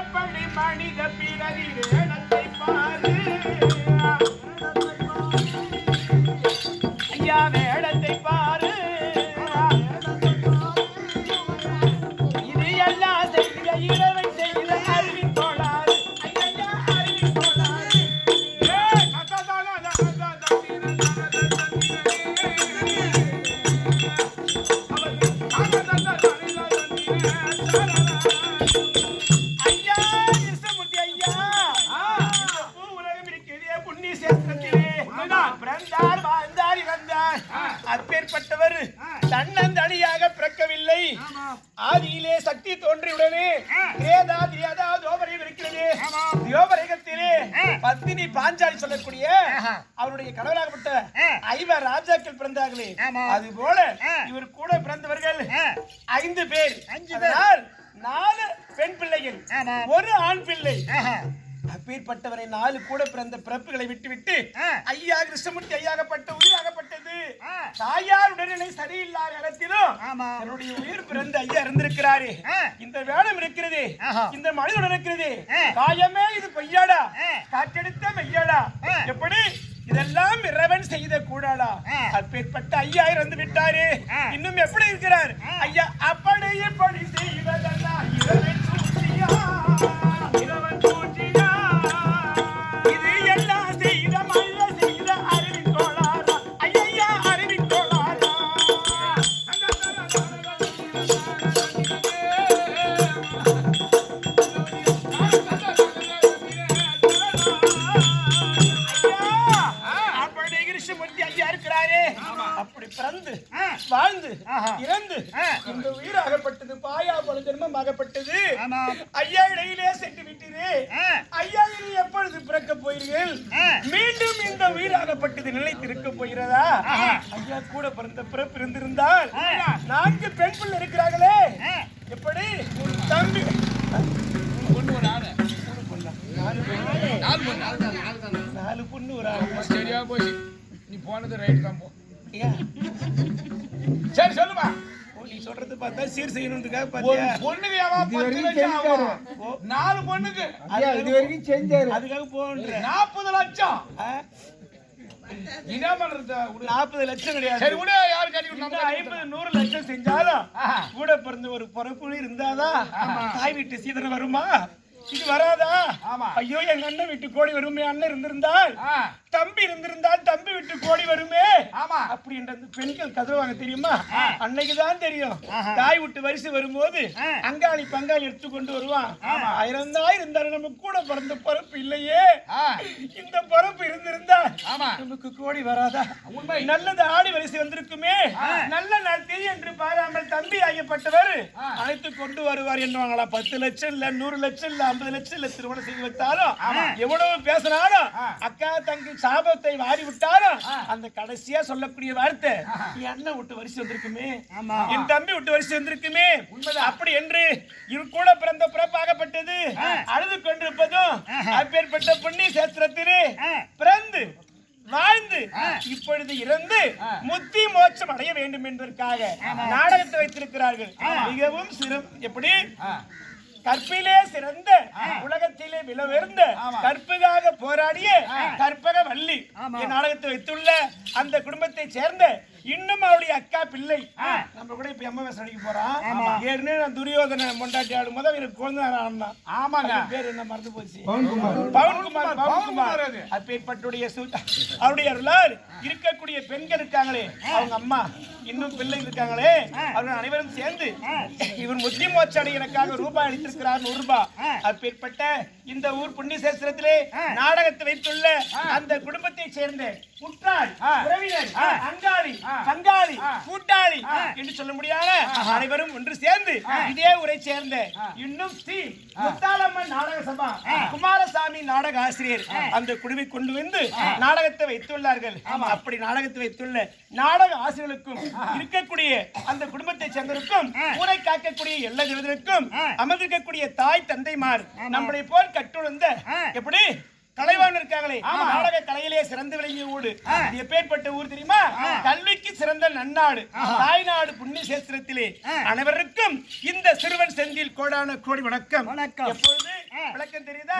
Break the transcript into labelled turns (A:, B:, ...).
A: எப்படி மணிக பிறகு பிறந்தார் வாழ்ந்தார் இறந்தார் அப்பேற்பட்டவர் தன்னந்தனியாக பிறக்கவில்லை. ஆதியிலே சக்தி தோன்றியுடனே திரேதா தோபரையும் இருக்கிறது. தியோபரகத்திலே பத்தினி பாஞ்சாலி சொல்லக்கூடிய அவருடைய கடவுளாகப்பட்ட ஐவர் ராஜாக்கள் பிறந்தார்களே. அது போல இவர் கூட பிறந்தவர்கள் ஐந்து பேர். அதனால் நாலு பெண் பிள்ளைகள். ஒரு ஆண் பிள்ளை. அப்பேற்பட்டவரை நாலு கூட பிறந்த பிறப்புகளை விட்டுவிட்டு ஐயா கிருஷ்ணமூர்த்தி ஐயாகப்பட்ட உயிராகப்பட்டது. தாயார் உடல்நிலை சரியில்லாத இடத்திலும் தன்னுடைய உயிர் பிறந்த ஐயா இருந்திருக்கிறாரே. இந்த வேடம் இருக்கிறது. இந்த மனிதன் இருக்கிறது. காயமே இது பொய்யாடா? காற்றெடுத்த மெய்யாடா? எப்படி? இதெல்லாம் இறைவன் செய்த கூடாடா? அப்பேற்பட்ட ஐயா இறந்து விட்டாரு இன்னும் எப்படி இருக்கிறார்? ஐயா அப்படி எப்படி இருக்கிறாரே அப்படி பிறந்து வாழ்ந்து இறந்து இந்த உயிர் ஆகப்பட்டது பாயா போல ஜென்மம் ஆகப்பட்டது ஐயா இடையிலே சென்று விட்டீரே. ஐயா இனி எப்பொழுது பிறக்க போகிறீர்கள்? மீண்டும் இந்த உயிர் ஆகப்பட்டது நிலைத்திருக்க போகிறதா? ஐயா கூட பிறந்த பிறப்பு இருந்திருந்தால் நான்கு பெண் பிள்ளை இருக்கிறார்களே. எப்படி? தம்பி. பொண்ணு ஒரு பொண்ணா? நாலு பெண்ணு. ஒரு ஆணு
B: சரியா போச்சு. நீ போனது ரைட் தான் போ? சரி சொல்லுமா.
A: ஓ, நீ சொல்றது பார்த்தா சீர் செய்யணுன்றதுக்காக
B: ஒரு
A: பாத்தியா
B: பொண்ணுக்கு ஏமா பத்து லட்சம் ஆகும்? நாலு பொண்ணுக்கு.
C: இது வரைக்கும் செஞ்சாரு.
A: அதுக்காக போன்ற
B: நாற்பது லட்சம். என்ன பண்றது.
A: நாற்பது லட்சம் கிடையாது.
B: சரி விடு யாரு கட்டி
A: ஐம்பது நூறு லட்சம் செஞ்சாலும். கூட பிறந்த ஒரு பிறப்பு இருந்தாதான் தாய் வீட்டு சீதனம் வருமா? இது வராதா?
B: ஆமா.
A: ஐயோ எங்க அண்ணன் வீட்டு கோடி வருமே அண்ணன் இருந்திருந்தால்
B: ஆ,
A: தம்பி இருந்திருந்தால் தம்பி விட்டு கோடி வருமே?
B: ஆமா.
A: அப்படி என்ற பெண்கள் கதறுவாங்க தெரியுமா? அன்னைக்கு தான் தெரியும். தாய் விட்டு வரிசை வரும்போது அங்காளி பங்காளி எடுத்து கொண்டு வருவான் ஆயிரம் தான் இருந்தாலும் நம்ம கூட பிறந்த பிறப்பு இல்லையே. இந்த பிறப்பு இருந்திருந்தா
B: ஆமா.
A: நமக்கு கோடி வராதா?
B: உண்மை.
A: நல்லது ஆடி வரிசை வந்திருக்குமே. நல்ல நாள் தெரியும் என்று பாராமல் தம்பி ஆகியப்பட்டவர் அழைத்து கொண்டு வருவார் என்னவாங்களா பத்து லட்சம் இல்ல நூறு லட்சம் இல்ல ஐம்பது லட்சம் இல்ல திருமணம் செய்து வைத்தாலும் எவ்வளவு பேசினாலும் அக்கா தங்கி சாபத்தை வாரி விட்டாலும் அந்த கடைசியா சொல்லக்கூடிய வார்த்தை என் அண்ணன் விட்டு வரிசை வந்திருக்குமே. என் தம்பி விட்டு வரிசை வந்திருக்குமே. அப்படி என்று இவன் கூட பிறந்த பிறப்பாகப்பட்டது அழுது கொண்டிருப்பதும் அப்பேற்பட்ட புண்ணிய சேத்திரத்திலே பிறந்து வாழ்ந்து இப்பொழுது இறந்து முத்தி மோட்சம் அடைய வேண்டும் என்பதற்காக நாடகத்தை வைத்திருக்கிறார்கள். மிகவும் சிறு எப்படி? கற்பிலே சிறந்த உலகத்திலே விலவிருந்த கற்புக்காக போராடிய கற்பக வள்ளி. என் நாடகத்தை வைத்துள்ள அந்த குடும்பத்தை சேர்ந்த இன்னும் அவருடைய அக்கா பிள்ளை. நம்ம கூட இப்ப எம்ம வேஷம் நடிக்க போறான் ஏற்கனவே நான் துரியோதன மொண்டாட்டி ஆடும் போது அவருக்கு குழந்தை ஆனா
B: ஆமாங்க.
A: பேர் என்ன மறந்து போச்சு?
C: பவன்குமார்.
A: பவன்குமார். அப்பேற்பட்டுடைய சு- அவருடைய அருளால் இருக்கக்கூடிய பெண்கள் இருக்காங்களே அவங்க அம்மா இன்னும் பிள்ளை இருக்காங்களே அவர்கள் அனைவரும் சேர்ந்து இவர் முஸ்லிம் மோச்சாடி எனக்காக ரூபாய் அளித்திருக்கிறார் நூறு ரூபாய் அப்பேற்பட்ட இந்த ஊர் புண்ணிய சேஸ்திரத்திலே நாடகத்தை வைத்துள்ள அந்த குடும்பத்தை சேர்ந்த உற்றார் உறவினர் அங்காளி பங்காளி கூட்டாளி என்று சொல்ல முடியாத அனைவரும் ஒன்று சேர்ந்து இதே ஊரை சேர்ந்த இன்னும் ஸ்ரீ முத்தாலம்மன் நாடக சபா குமாரசாமி நாடக ஆசிரியர் அந்த குழுவை கொண்டு வந்து நாடகத்தை வைத்துள்ளார்கள். அப்படி நாடகத்தை வைத்துள்ள நாடக ஆசிரியர்களுக்கும் இருக்கக்கூடிய அந்த குடும்பத்தை சேர்ந்தவருக்கும் ஊரை காக்கக்கூடிய எல்லா ஜோதிடருக்கும் அமர்ந்திருக்கக்கூடிய தாய் தந்தைமார் நம்மளை போல் கட்டுணர்ந்த எப்படி? கலைவான் இருக்காங்களே. நாடக கலையிலே சிறந்து விளங்கிய ஊடு எப்பேற்பட்ட ஊர் தெரியுமா? கல்விக்கு சிறந்த நன்னாடு. தாய்நாடு புண்ணிய சேஸ்திரத்திலே அனைவருக்கும் இந்த சிறுவன் செந்தில் கோடான கோடி வணக்கம்.
C: வணக்கம்.
A: எப்பொழுது? விளக்கம் தெரியுதா.